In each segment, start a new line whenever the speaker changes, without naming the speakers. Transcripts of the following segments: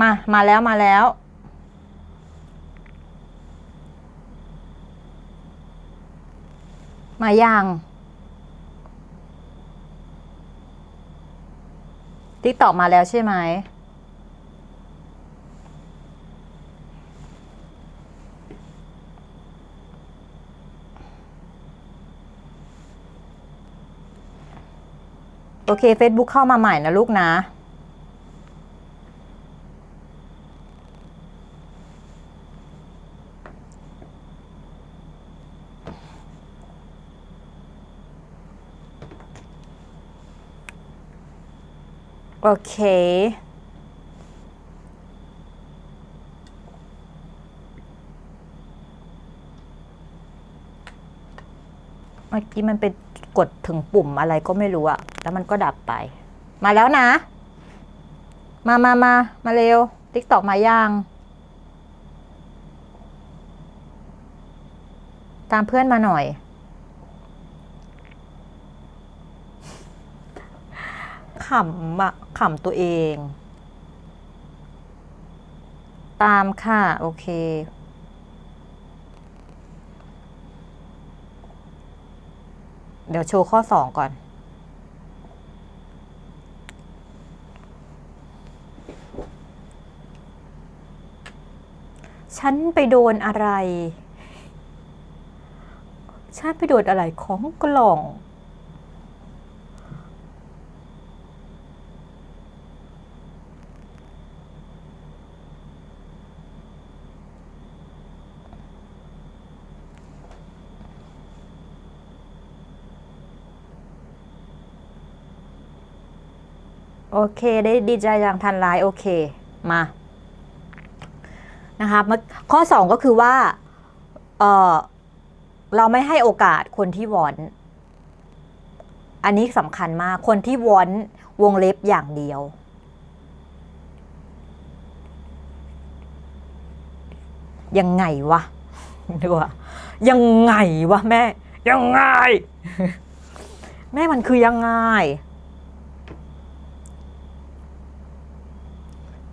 มา มาแล้วมาแล้ว มาอยังติ๊กตอกมาแล้วใช่ไหมโอเค Facebook เข้ามาใหม่นะลูกนะ โอเคเมื่อกี้มันเป็นกดถึงปุ่มอะไรก็ไม่รู้อะแล้วมันก็ดับไป มาแล้วนะ มามามา มาเร็ว ติ๊กตอกมาย่าง ตามเพื่อนมาหน่อย ขำอะขำตัวเอง ตามค่ะ โอเค เดี๋ยวโชว์ข้อสองก่อน ฉันไปโดนอะไร ฉันไปโดนอะไรของกล่อง โอเค ได้ดีใจอย่างทันไลน์โอเค มานะคะมาข้อ 2 ก็คือว่าเเราไม่ให้โอกาสคนที่วอน อันนี้สำคัญมาก คนที่วอนวงเล็บอย่างเดียว ยังไงวะดูอะยังไงวะแม่ ยังไง แม่มันคือยังไง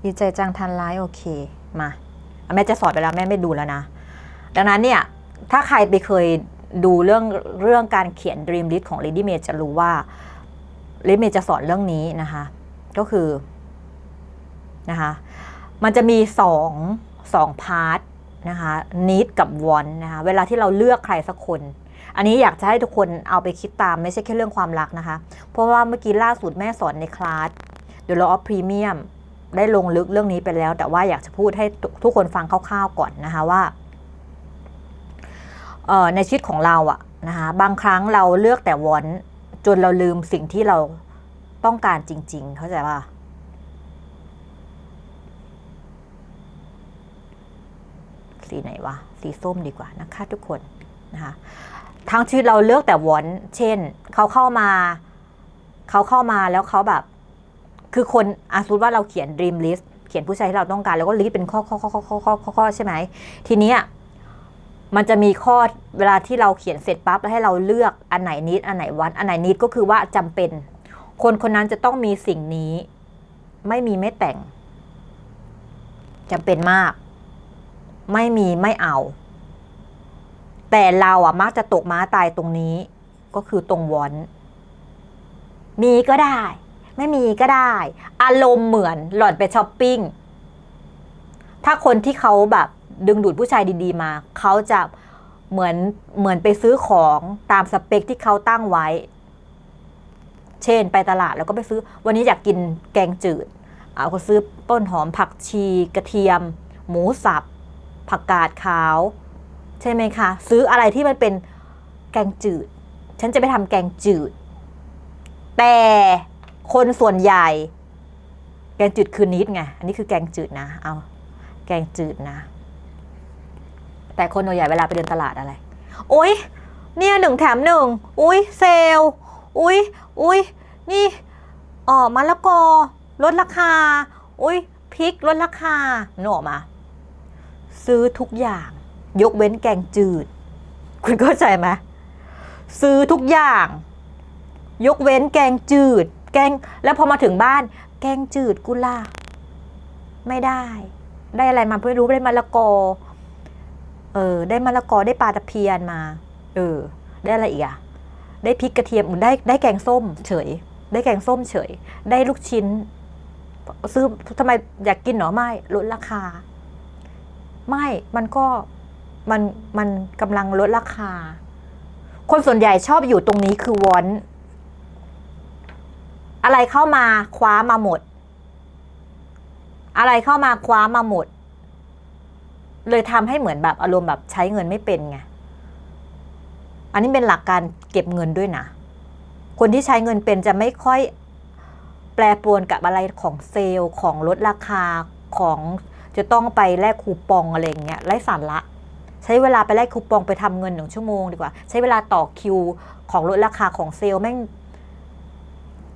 ดีใจจังทันไลฟ์โอเคมาแม่จะสอนไปแล้วแม่ไม่ดูแล้วนะ ดังนั้นเนี่ย ถ้าใครไปเคยดูเรื่องเรื่องการเขียน Dream List ของ Lady May จะรู้ว่า Lady May จะสอนเรื่องนี้นะคะ ก็คือนะคะมันจะมีสองสองพาร์ทนะคะ need กับ want นะคะเวลาที่เราเลือกใครสักคน อันนี้อยากจะให้ทุกคนเอาไปคิดตามไม่ใช่แค่เรื่องความรักนะคะ เพราะว่าเมื่อกี้ล่าสุดแม่สอนในคลาส The Law of Premium ได้ลงลึกเรื่องนี้ไปแล้ว แต่ว่าอยากจะพูดให้ทุกคนฟังคร่าวๆก่อนนะคะว่าในชีวิตของเราอะนะคะบางครั้งเราเลือกแต่วอนจนเราลืมสิ่งที่เราต้องการจริง ๆ เข้าใจป่ะสีไหนวะสีส้มดีกว่านะคะทุกคนนะคะทั้งชีวิตเราเลือกแต่วอนเช่น เขาเข้ามา เขาเข้ามาแล้วเขาแบบ คือคนอาสุดว่าเราเขียน dream list เขียนผู้ชายที่เราต้องการแล้วก็ list เป็นข้อข้อข้อข้อข้อข้อข้อใช่ไหมทีนี้มันจะมีข้อเวลาที่เราเขียนเสร็จปั๊บแล้วให้เราเลือกอันไหนนิดอันไหนวันอันไหนนิดก็คือว่าจำเป็น คนคนนั้นจะต้องมีสิ่งนี้ ไม่มีไม่แต่ง จำเป็นมาก ไม่มีไม่เอา แต่เราอะมักจะตกม้าตายตรงนี้ ก็คือตรงวอนมีก็ได้ ไม่มีก็ได้ อารมณ์เหมือนหล่อนไปช้อปปิ้ง ถ้าคนที่เขาแบบดึงดูดผู้ชายดีๆมา เขาจะเหมือนเหมือนไปซื้อของตามสเปคที่เขาตั้งไว้ เช่นไปตลาดแล้วก็ไปซื้อ วันนี้อยากกินแกงจืด เอาก็ซื้อต้นหอมผักชีกระเทียม หมูสับ ผักกาดขาว ใช่ไหมคะ ซื้ออะไรที่มันเป็นแกงจืด ฉันจะไปทำแกงจืด แต่ คนส่วนใหญ่ แกงจืดคือนิดไง อันนี้คือแกงจืดนะ เอา แกงจืดนะ แต่คนส่วนใหญ่เวลาไปเดินตลาดอะไรอุ้ยเนี่ยหนึ่งแถมหนึ่ง อุ้ยเซลลอุ้ยอุ้ยนี่อ๋อมะละกอลดราคา อุ้ยพริกลดราคาหนูออกมา ซื้อทุกอย่าง ยกเว้นแกงจืด คุณเข้าใจไหมซื้อทุกอย่าง ยกเว้นแกงจืด แกงแล้วพอมาถึงบ้าน แกงจืดกุลาไม่ได้ ได้อะไรมาไม่รู้ได้มะละกอ เออ ได้มะละกอได้ปลาตะเพียนมา เออ ได้อะไรอีกอะได้พริกกระเทียมได้ได้แกงส้ม เฉย ได้แกงส้มเฉย ได้ลูกชิ้น ซื้อทำไมอยากกินหรอไม่ลดราคา ไม่มันก็มันมันกำลังลดราคา คนส่วนใหญ่ชอบอยู่ตรงนี้คือวอน อะไรเข้ามาคว้ามาหมด อะไรเข้ามาคว้ามาหมด เลยทำให้เหมือนแบบอารมณ์แบบใช้เงินไม่เป็นไง อันนี้เป็นหลักการเก็บเงินด้วยนะ คนที่ใช้เงินเป็นจะไม่ค่อยแปรปรวนกับอะไรของเซลล์ของลดราคาของจะต้องไปแลกคูปองอะไรอย่างเงี้ยไร้สาระใช้เวลาไปแลกคูปองไปทำเงินหนึ่งชั่วโมงดีกว่า ใช้เวลาต่อคิวของลดราคาของเซลล์แม่ง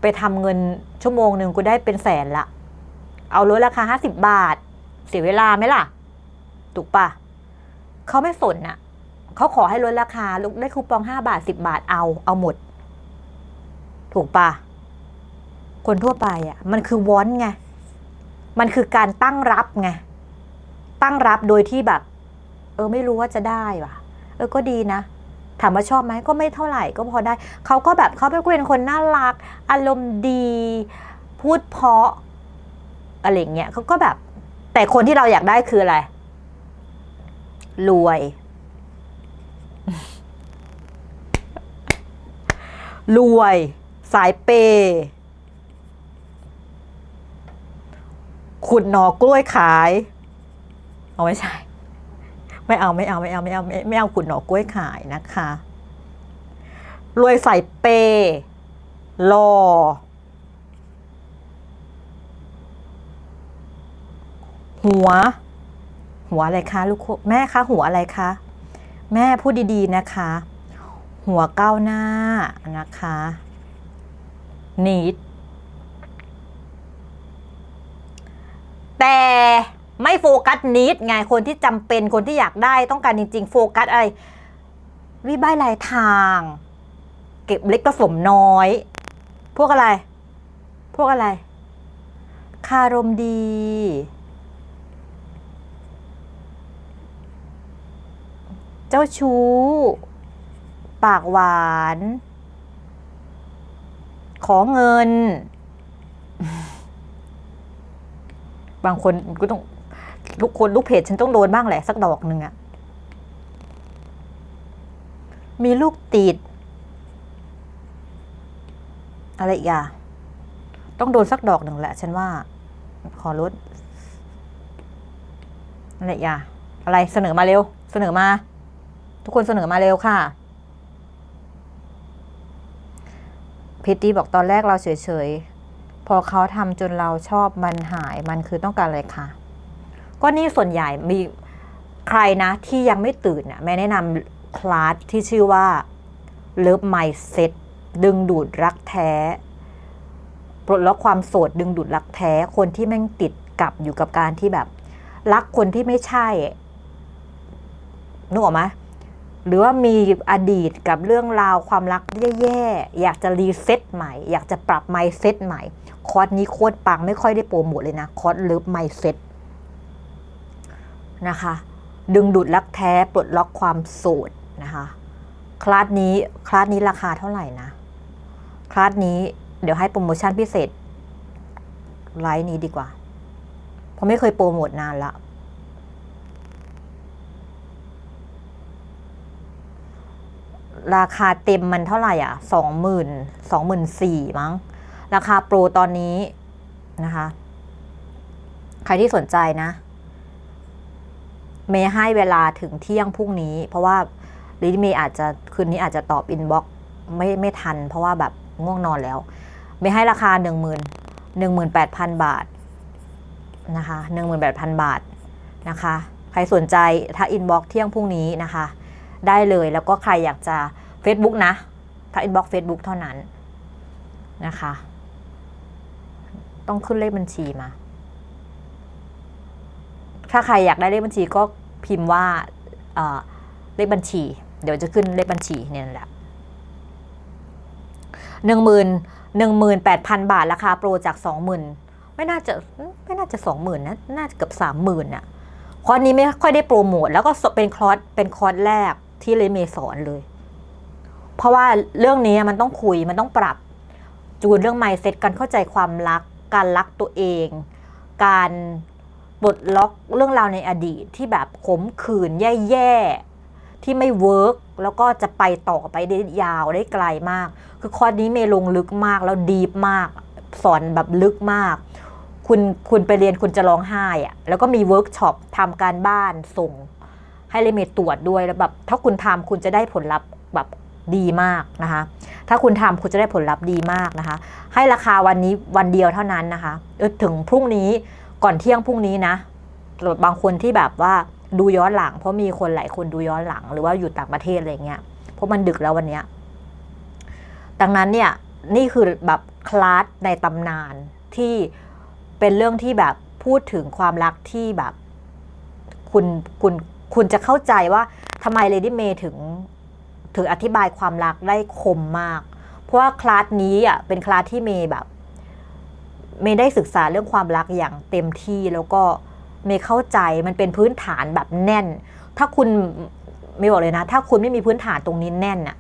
ไปทำเงินชั่วโมงหนึ่งกูได้เป็นแสนละ เอาลดราคาห้าสิบบาท เสียเวลาไหมล่ะ ถูกปะเขาไม่สนน่ะเขาขอให้ลดราคาลุกได้คูปองห้าบาทสิบบาทเอา เอาหมด ถูกปะคนทั่วไปอะมันคือวอนไง มันคือการตั้งรับไง ตั้งรับโดยที่แบบ เออไม่รู้ว่าจะได้ว่ะ เออก็ดีนะ ถามว่าชอบไหมก็ไม่เท่าไหร่ก็พอได้ เขาก็แบบเขาเป็นคนน่ารัก อารมณ์ดี พูดเพาะอะไรเงี้ยเขาก็แบบ แต่คนที่เราอยากได้คืออะไร รวย รวย สายเปย์ขุดหนอกล้วยขาย เอาไม่ใช่ ไม่เอาไม่เอาไม่เอาไม่เอาไม่เอาขุดหน่อกล้วยขายนะคะ รวยใส่เปย์รอหัว หัวอะไรคะลูกแม่คะหัวอะไรคะแม่พูดดีๆนะคะ หัวก้าวหน้านะคะนิดแต่ ไม่โฟกัสนิดไงคนที่จำเป็นคนที่อยากได้ต้องการจริง ๆ โฟกัสอะไรวิบายลายทาง เก็บเล็กผสมน้อย พวกอะไร พวกอะไร คารมดี เจ้าชู้ ปากหวาน ขอเงิน บางคนก็ต้อง ทุกคนลูกเพจฉันต้องโดนบ้างแหละสักดอกหนึ่งอะมีลูกติด อะไรอีกอะต้องโดนสักดอกหนึ่งแหละ ฉันว่า ขอลดอะไรอีกอะอะไรเสนอมาเร็ว เสนอมา ทุกคนเสนอมาเร็วค่ะพิตตี้บอกตอนแรกเราเฉยๆ พอเขาทำจนเราชอบมันหายมันคือต้องการอะไรคะ ก็นี่ส่วนใหญ่มีใครนะที่ยังไม่ตื่นน่ะแม่แนะนำคลาสที่ชื่อว่า Love Mindset ดึงดูดรักแท้ปลดล็อกความโสดดึงดูดรักแท้ คนที่แม่งติดกับอยู่กับการที่แบบ รักคนที่ไม่ใช่นึกออกไหมหรือว่ามีอดีตกับเรื่องราวความรักแย่ๆ อยากจะรีเซ็ตใหม่ อยากจะปรับไมเซ็ตใหม่ คอร์สนี้โคตรปังไม่ค่อยได้โปรโมทเลยนะ คอร์สเลิฟไมเซ็ต นะคะ ดึงดูดรักแท้ปลดล็อกความโสดนะคะ คลาสนี้คลาสนี้ราคาเท่าไหร่นะ คลาสนี้เดี๋ยวให้โปรโมชั่นพิเศษไลน์นี้ดีกว่า เพราะไม่เคยโปรโมทนานละราคาเต็มมันเท่าไหร่อะสองหมื่นสองหมื่นสี่มั้ง ราคาโปรตอนนี้นะคะ ใครที่สนใจนะ เมย์ให้เวลาถึงเที่ยงพรุ่งนี้ เพราะว่าลิเมย์อาจจะคืนนี้อาจจะตอบอินบ็อกไม่ไม่ทัน เพราะว่าแบบง่วงนอนแล้ว เมย์ให้ราคาหนึ่งหมื่นหนึ่งหมื่นแปดพันบาทนะคะหนึ่งหมื่นแปดพันบาทนะคะ ใครสนใจถ้าอินบ็อกเที่ยงพรุ่งนี้นะคะ ได้เลยแล้วก็ใครอยากจะ Facebook นะ ถ้าอินบ็อกเฟซบุ๊กเท่านั้นนะคะ ต้องขึ้นเลขบัญชีมา ถ้าใครอยากได้เลขบัญชีก็ พิมพ์ว่าเลขบัญชี เดี๋ยวจะขึ้นเลขบัญชีเนี่ยแหละหนึ่งหมื่นหนึ่งหมื่นแปดพันบาท ราคาโปรจากสองหมื่นไม่น่าจะไม่น่าจะสองหมื่นนะน่าจะเกือบสามหมื่นน่ะคอร์สนี้ไม่ค่อยได้โปรโมทแล้วก็เป็นคอร์สเป็นคอร์สแรกที่เลเมสอนเลย เพราะว่าเรื่องนี้มันต้องคุยมันต้องปรับ จูนเรื่อง mindset การเข้าใจความรัก การรักตัวเอง การ ปลดล็อกเรื่องราวในอดีตที่แบบขมขื่นแย่ๆ ที่ไม่เวิร์กแล้วก็จะไปต่อไปได้ยาวได้ไกลมาก คือคอร์สนี้เมย์ลงลึกมากแล้วดีฟมาก สอนแบบลึกมาก คุณคุณไปเรียนคุณจะร้องไห้อะแล้วก็มีเวิร์กช็อปทำการบ้านส่ง ให้เลเมย์ตรวจด้วยแล้วแบบถ้าคุณทำคุณจะได้ผลลัพธ์แบบดีมากนะคะ ถ้าคุณทำคุณจะได้ผลลัพธ์ดีมากนะคะ ให้ราคาวันนี้วันเดียวเท่านั้นนะคะ ถึงพรุ่งนี้ ก่อนเที่ยงพรุ่งนี้นะบางคนที่แบบว่าดูย้อนหลัง เพราะมีคนหลายคนดูย้อนหลัง หรือว่าอยู่ต่างประเทศอะไรเงี้ยเพราะมันดึกแล้ววันเนี้ยดังนั้นเนี่ยนี่คือแบบคลาสในตำนานที่เป็นเรื่องที่แบบพูดถึงความรักที่แบบคุณคุณคุณจะเข้าใจว่าทำไมเลดี้เมย์ถึงถึงอธิบายความรักได้คมมาก เพราะว่าคลาสนี้อะเป็นคลาสที่เมย์แบบ เมย์ได้ศึกษาเรื่องความรักอย่างเต็มที่แล้วก็เมย์เข้าใจมันเป็นพื้นฐานแบบแน่น ถ้าคุณเมย์บอกเลยนะ ถ้าคุณไม่มีพื้นฐานตรงนี้แน่นอะ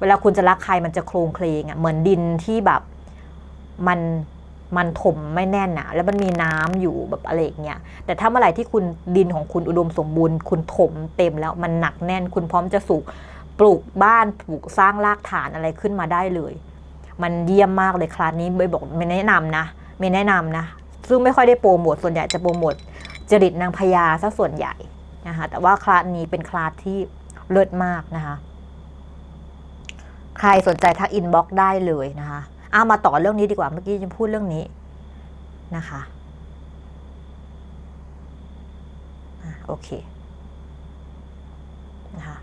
เวลาคุณจะรักใครมันจะโครงเคลงอะเหมือนดินที่แบบมันมันถมไม่แน่นอะแล้วมันมีน้ำอยู่แบบอะไรอย่างเงี้ยแต่ถ้าเมื่อไหร่ที่คุณดินของคุณอุดมสมบูรณ์ คุณถมเต็มแล้วมันหนักแน่น คุณพร้อมจะสูกปลูกบ้านปลูกสร้างรากฐานอะไรขึ้นมาได้เลย มันเยี่ยมมากเลยคลาสนี้ไม่บอกไม่แนะนำนะ ไม่แนะนำนะ ซึ่งไม่ค่อยได้โปรโมทส่วนใหญ่จะโปรโมทจริตนางพญาซะส่วนใหญ่นะคะแต่ว่าคลาสนี้เป็นคลาสที่เลิศมากนะคะ ใครสนใจทักอินบ็อกได้เลยนะคะเอามาต่อเรื่องนี้ดีกว่าเมื่อกี้จะพูดเรื่องนี้นะคะโอเคนะคะ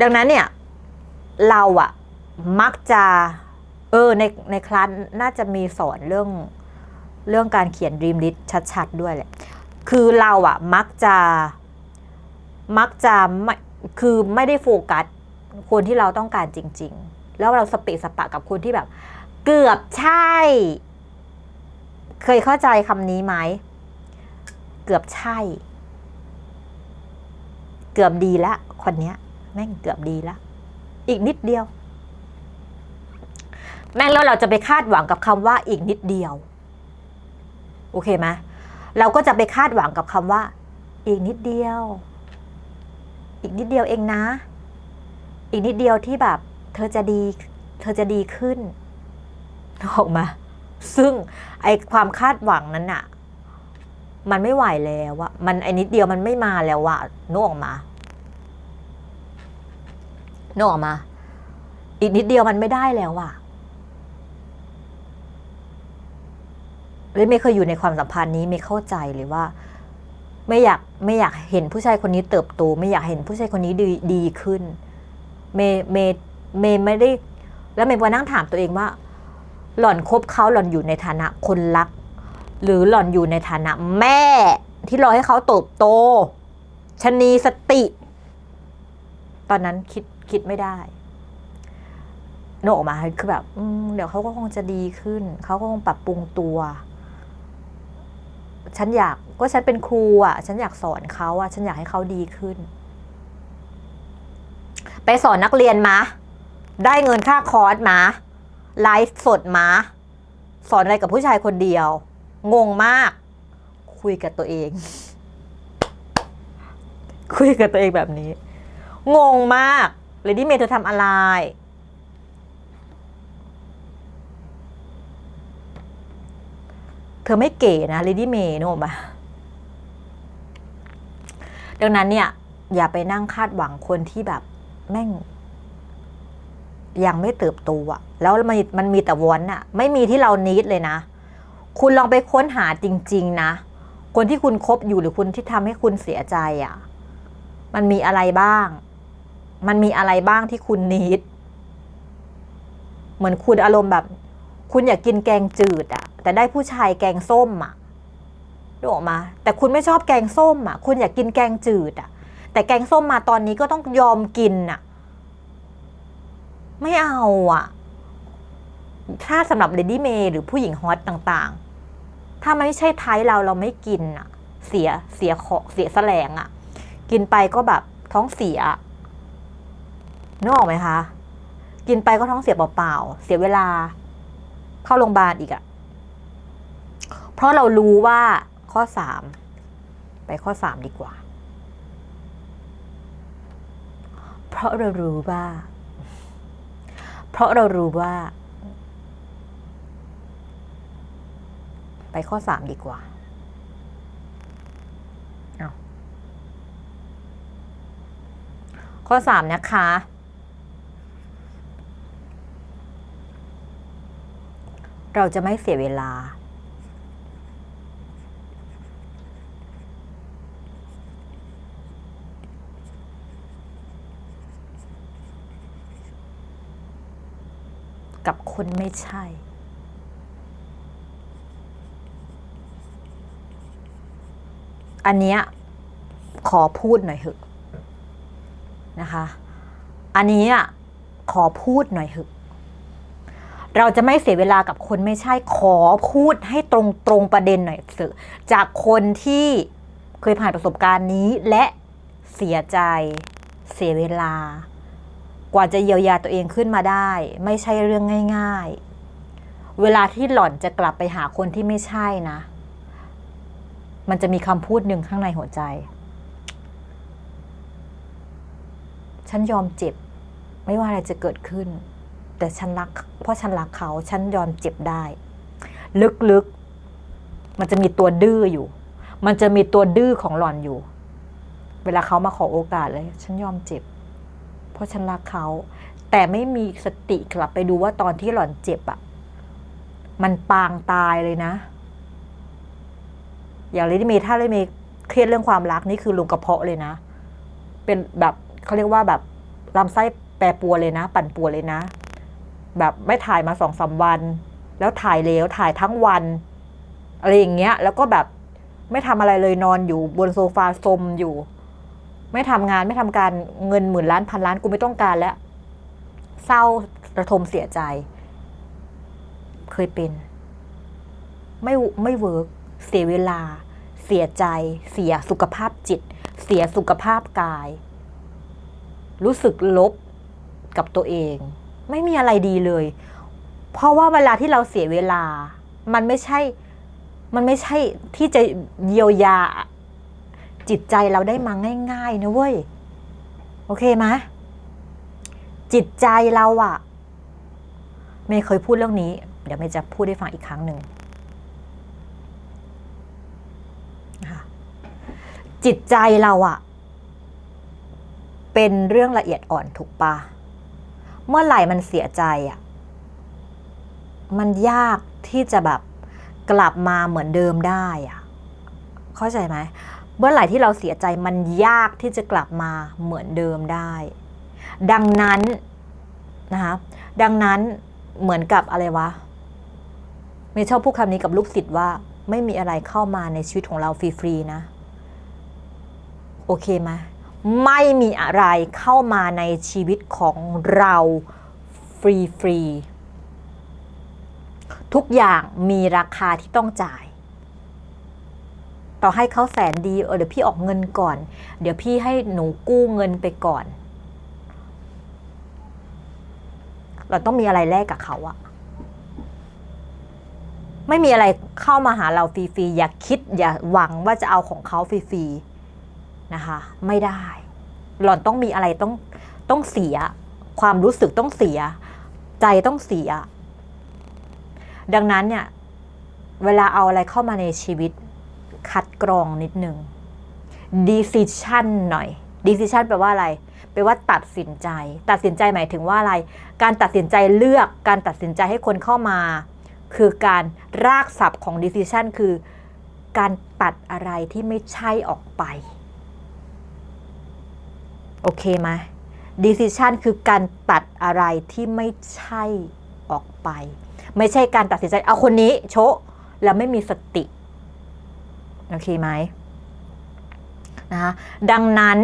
ดังนั้นเนี่ย เราอะมักจะ ออในในคลาสน่าจะมีสอนเรื่องเรื่องการเขียน Dream List ชัดๆด้วยแหละ คือเราอะมักจะมักจะไม่คือไม่ได้โฟกัสคนที่เราต้องการจริง ๆ แล้วเราสเปะสปะกับคนที่แบบ เกือบใช่ เคยเข้าใจคำนี้ไหม เกือบใช่ เกือบดีละคนเนี้ย แม่งเกือบดีละ อีกนิดเดียว แม่งแล้วเราจะไปคาดหวังกับคำว่าอีกนิดเดียว โอเคไหมเราก็จะไปคาดหวังกับคำว่า อีกนิดเดียว อีกนิดเดียวเองนะ อีกนิดเดียวที่แบบ เธอจะดี เธอจะดีขึ้นออกมา ซึ่งไอความคาดหวังนั้นอะมันไม่ไหวแล้วอะมันไอนิดเดียวมันไม่มาแล้วอะนึกออกมานึกออกมา อีกนิดเดียวมันไม่ได้แล้วอะ เลยไม่เคยอยู่ในความสัมพันธ์นี้ไม่เข้าใจเลยว่า ไม่อยากไม่อยากเห็นผู้ชายคนนี้เติบโต ไม่อยากเห็นผู้ชายคนนี้ดีดีขึ้น เมเมเมไม่ได้ แล้วเมย์ก็นั่งถามตัวเองว่า หล่อนคบเขาหล่อนอยู่ในฐานะคนรัก หรือหล่อนอยู่ในฐานะแม่ที่รอให้เขาเติบโตชนีสติ ตอนนั้นคิดคิดไม่ได้โนกออกมาคือแบบเดี๋ยวเขาก็คงจะดีขึ้น เขาก็คงปรับปรุงตัว ฉันอยากก็ฉันเป็นครูอะ ฉันอยากสอนเขาอะ ฉันอยากให้เขาดีขึ้น ไปสอนนักเรียนมา ได้เงินค่าคอร์สมาไลฟ์สดมาสอนอะไรกับผู้ชายคนเดียว งงมาก คุยกับตัวเอง คุยกับตัวเองแบบนี้ งงมากเลดี้เมย์เธอทำอะไร เธอไม่เก๋นะเลดี้เมย์นึกออกปะดังนั้นเนี่ย อย่าไปนั่งคาดหวังคนที่แบบแม่ง ยังไม่เติบโตอะแล้วมันมันมีแต่วอนอะไม่มีที่เรานิดเลยนะ คุณลองไปค้นหาจริง ๆ นะ คนที่คุณคบอยู่หรือคุณที่ทำให้คุณเสียใจอะมันมีอะไรบ้าง มันมีอะไรบ้างที่คุณนิดเหมือนคุณอารมณ์แบบ คุณอยากกินแกงจืดอะ แต่ได้ผู้ชายแกงส้มอะดูออกมา แต่คุณไม่ชอบแกงส้มอะคุณอยากกินแกงจืดอะแต่แกงส้มมาตอนนี้ก็ต้องยอมกินอะไม่เอาอะถ้าสำหรับเลดี้เมย์หรือผู้หญิงฮอตต่างๆ ถ้ามันไม่ใช่ไทยเราเราไม่กินอะ เสียเสียขอเสียแสลงอะ กินไปก็แบบท้องเสียนึกออกไหมคะ กินไปก็ท้องเสียเปล่าๆเสียเวลา เข้าโรงพยาบาลอีกอะ เพราะเรารู้ว่าข้อสามไปข้อสามดีกว่า เพราะเรารู้ว่า เพราะเรารู้ว่า ไปข้อสามดีกว่าเอาข้อสามนะคะ เราจะไม่เสียเวลา กับคนไม่ใช่ อันเนี้ยขอพูดหน่อยเถอะนะคะ อันนี้ขอพูดหน่อยเถอะเราจะไม่เสียเวลากับคนไม่ใช่ขอพูดให้ตรงตรงประเด็นหน่อยเถอะจากคนที่เคยผ่านประสบการณ์นี้และเสียใจเสียเวลา กว่าจะเยียวยาตัวเองขึ้นมาได้ ไม่ใช่เรื่องง่าย ๆ เวลาที่หล่อนจะกลับไปหาคนที่ไม่ใช่นะ มันจะมีคำพูดหนึ่งข้างในหัวใจ ฉันยอมเจ็บ ไม่ว่าอะไรจะเกิดขึ้น แต่ฉันรัก เพราะฉันรักเขา ฉันยอมเจ็บได้ ลึกๆ มันจะมีตัวดื้ออยู่ มันจะมีตัวดื้อของหล่อนอยู่ เวลาเขามาขอโอกาสเลย ฉันยอมเจ็บ เพราะฉันรักเขา แต่ไม่มีสติกลับไปดูว่าตอนที่หล่อนเจ็บอะมันปางตายเลยนะ อย่างเลยที่เมย์ถ้าเลยเมย์เครียดเรื่องความรักนี่คือลงกระเพาะเลยนะ เป็นแบบเขาเรียกว่าแบบลำไส้แปรปรวนเลยนะ ปั่นป่วนเลยนะ แบบไม่ถ่ายมาสองสามวัน แล้วถ่ายแล้วถ่ายทั้งวันอะไรอย่างเงี้ย แล้วก็แบบไม่ทำอะไรเลยนอนอยู่บนโซฟาซมอยู่ ไม่ทำงานไม่ทำการเงินหมื่นล้านพันล้านกูไม่ต้องการแล้ว เศร้าระทมเสียใจ เคยเป็น ไม่ไม่เวิร์กเสียเวลา เสียใจ เสียสุขภาพจิต เสียสุขภาพกาย รู้สึกลบกับตัวเอง ไม่มีอะไรดีเลย เพราะว่าเวลาที่เราเสียเวลา มันไม่ใช่ มันไม่ใช่ที่จะเยียวยา จิตใจเราได้มาง่าย ๆ นะเว้ย โอเคไหมจิตใจเราอะเมย์เคยพูดเรื่องนี้ เดี๋ยวเมย์จะพูดให้ฟังอีกครั้งหนึ่งจิตใจเราอะเป็นเรื่องละเอียดอ่อนถูกปะเมื่อไหร่มันเสียใจอะมันยากที่จะแบบกลับมาเหมือนเดิมได้อะเข้าใจไหม เมื่อไหร่ที่เราเสียใจมันยากที่จะกลับมาเหมือนเดิมได้ ดังนั้นนะคะดังนั้นเหมือนกับอะไรวะเมย์ชอบพูดคำนี้กับลูกศิษย์ว่าไม่มีอะไรเข้ามาในชีวิตของเราฟรีๆนะ โอเคไหมไม่มีอะไรเข้ามาในชีวิตของเราฟรีๆทุกอย่างมีราคาที่ต้องจ่าย ต่อให้เขาแสนดีเออเดี๋ยวพี่ออกเงินก่อน เดี๋ยวพี่ให้หนูกู้เงินไปก่อน เราต้องมีอะไรแลกกับเขาอะไม่มีอะไรเข้ามาหาเราฟรีๆอย่าคิดอย่าหวังว่าจะเอาของเขาฟรีๆนะคะ ไม่ได้ หล่อนต้องมีอะไรต้องต้องเสีย ความรู้สึกต้องเสีย ใจต้องเสีย ดังนั้นเนี่ย เวลาเอาอะไรเข้ามาในชีวิต คัดกรองนิดนึง decision หน่อย decision แปลว่าอะไรแปลว่าตัดสินใจ ตัดสินใจหมายถึงว่าอะไร การตัดสินใจเลือกการตัดสินใจให้คนเข้ามา คือการรากศัพท์ของ decision คือ การตัดอะไรที่ไม่ใช่ออกไป โอเคไหม decision คือการตัดอะไรที่ไม่ใช่ออกไป ไม่ใช่การตัดสินใจเอาคนนี้โชะแล้วไม่มีสติ โอเคไหมนะคะดังนั้น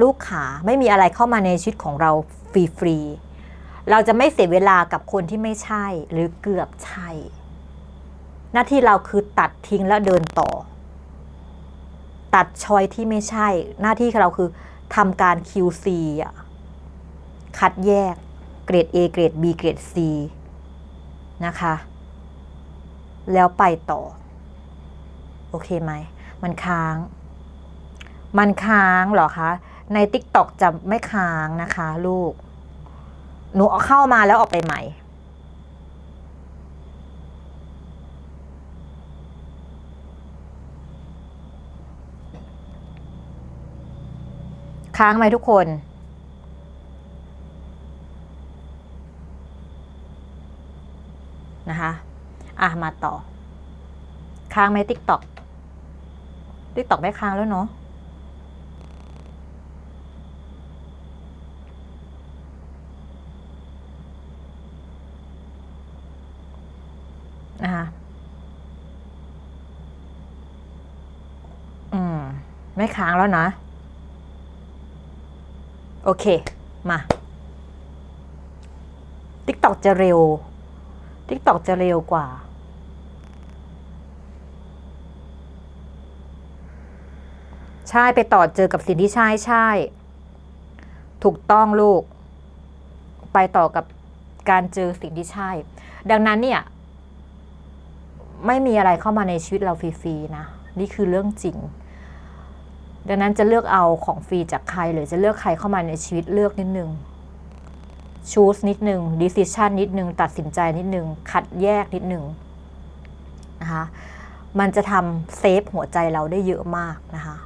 ลูกขาไม่มีอะไรเข้ามาในชีวิตของเราฟรีๆเราจะไม่เสียเวลากับคนที่ไม่ใช่หรือเกือบใช่ หน้าที่เราคือตัดทิ้งแล้วเดินต่อ ตัดชอยที่ไม่ใช่ หน้าที่ของเราคือทำการ QC อะคัดแยกเกรด A เกรด B เกรด C นะคะ แล้วไปต่อ โอเคไหม มันค้าง มันค้างเหรอคะ ใน TikTok จะไม่ค้างนะคะ ลูก หนูเอาเข้ามาแล้วออกไปใหม่ค้างไหมทุกคน นะคะ อะ มาต่อ ค้างไหมติ๊กต็อก ติ๊กต็อกไม่ค้างแล้วเนาะนะคะอืม ไม่ค้างแล้วนะ โอเค มา TikTok จะเร็ว TikTok จะเร็วกว่า ใช่ไปต่อเจอกับสิ่งที่ใช่ใช่ ถูกต้องลูก ไปต่อกับการเจอสิ่งที่ใช่ ดังนั้นเนี่ย ไม่มีอะไรเข้ามาในชีวิตเราฟรีๆนะ นี่คือเรื่องจริง ดังนั้นจะเลือกเอาของฟรีจากใคร หรือจะเลือกใครเข้ามาในชีวิตเลือกนิดนึงชูสนิดนึง decision นิดนึง ตัดสินใจนิดนึง คัดแยกนิดนึงนะคะ มันจะทำเซฟหัวใจเราได้เยอะมากนะคะ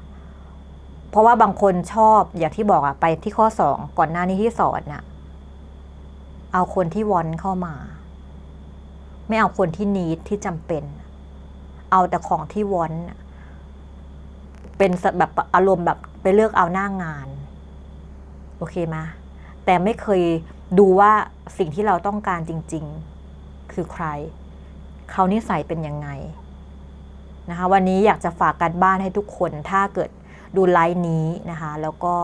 เพราะว่าบางคนชอบอย่างที่บอกอะไปที่ข้อสองก่อนหน้านี้ที่สอนน่ะ เอาคนที่วอนเข้ามา ไม่เอาคนที่นีดที่จำเป็น เอาแต่ของที่วอนเป็นแบบอารมณ์แบบไปเลือกเอาหน้างาน โอเคไหมแต่ไม่เคยดูว่าสิ่งที่เราต้องการจริง ๆ คือใคร เขานิสัยเป็นยังไงนะคะ วันนี้อยากจะฝากการบ้านให้ทุกคนถ้าเกิด ดูไลฟ์นี้นะคะ แล้วก็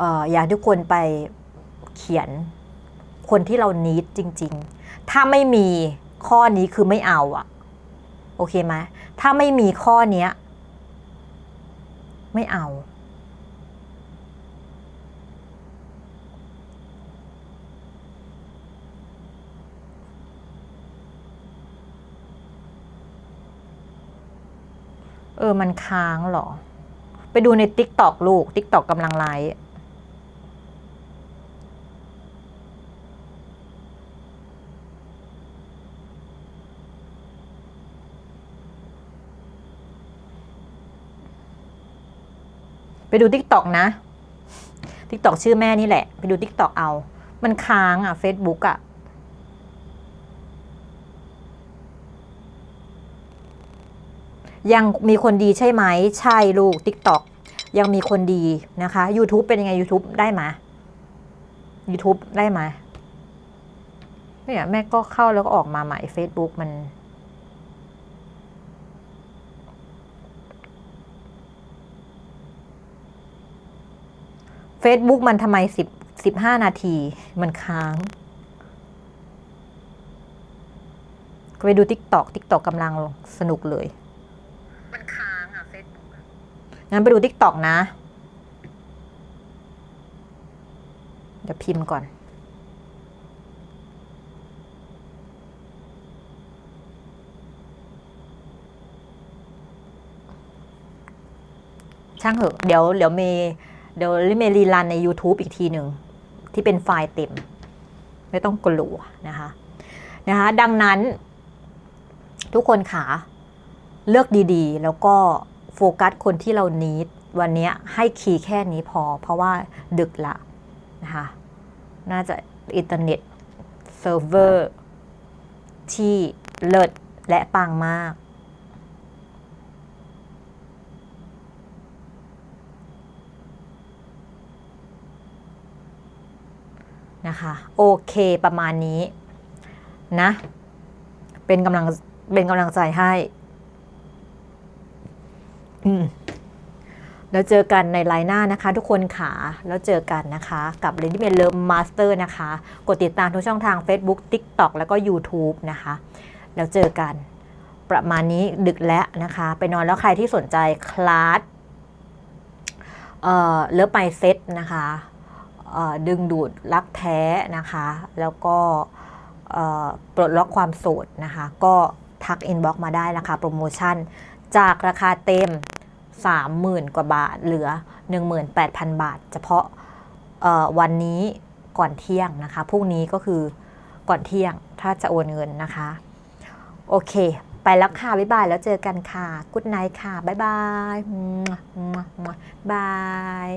ออยากให้ทุกคนไปเขียนคนที่เรานิดจริง ๆ ถ้าไม่มีข้อนี้คือไม่เอาอะโอเคไหมถ้าไม่มีข้อนี้ไม่เอา ออมันค้างหรอ ไปดูใน t ิ k t o k ลูก t ิ k t o k กกำลังไลฟ์ไปดู t ิ k t o k นะ t ิ k t o k ชื่อแม่นี่แหละ ไปดู t ิ k t o k เอา มันค้างอะ Facebook อะ ยังมีคนดีใช่ไหม ใช่ลูก TikTok ยังมีคนดีนะคะ YouTube เป็นยังไง YouTube ได้ไหม YouTube ได้ไหมเนี่ยแม่ก็เข้าแล้วก็ออกมาใหม่ Facebook มัน Facebook มันทำไมสิบสิบห้านาที มันค้างไปดู TikTok TikTok กำลังสนุกเลย มันค้างอะเฟซบุ๊ก งั้นไปดูทิกตอกนะ เดี๋ยวพิมพ์ก่อน ช่างเหอะเดี๋ยวเดี๋ยวเมเดี๋ยวเมรีรันใน YouTube อีกทีหนึ่ง ที่เป็นไฟล์เต็ม ไม่ต้องกลัวนะคะนะคะดังนั้นทุกคนขาเลือกดีๆ แล้วก็ โฟกัสคนที่เรานีดวันนี้ให้คีย์แค่นี้พอ เพราะว่าดึกละนะคะน่าจะอินเทอร์เน็ตเซิร์ฟเวอร์ที่เลิศและปังมาก นะคะ โอเคประมาณนี้นะ เป็นกำลังเป็นกำลังใจให้ แล้วเจอกันในไลน์หน้านะคะ ทุกคนค่ะแล้วเจอกันนะคะ กับ Lady m a n Love Master นะคะ กดติดตามทุกช่องทาง Facebook TikTok แล้วก็ YouTube นะคะ แล้วเจอกันประมาณนี้ดึกแล้วนะคะ ไปนอนแล้วใครที่สนใจคลาสเอ่อเลิฟไมเซ็ตนะคะเอ่อดึงดูดรักแท้นะคะ แล้วก็เอ่อปลดล็อกความโสดนะคะ ก็ทักอินบ็อกมาได้นะคะ โปรโมชั่น จากราคาเต็ม 30,000 กว่าบาท เหลือ 18,000 บาท เฉพาะวันนี้ก่อนเที่ยงนะคะพรุ่งนี้ก็คือก่อนเที่ยงถ้าจะโอนเงินนะคะ โอเค ไปแล้วค่ะ บ๊ายบาย แล้วเจอกันค่ะ กุ๊ดไนท์ค่ะ บ๊ายบายบาย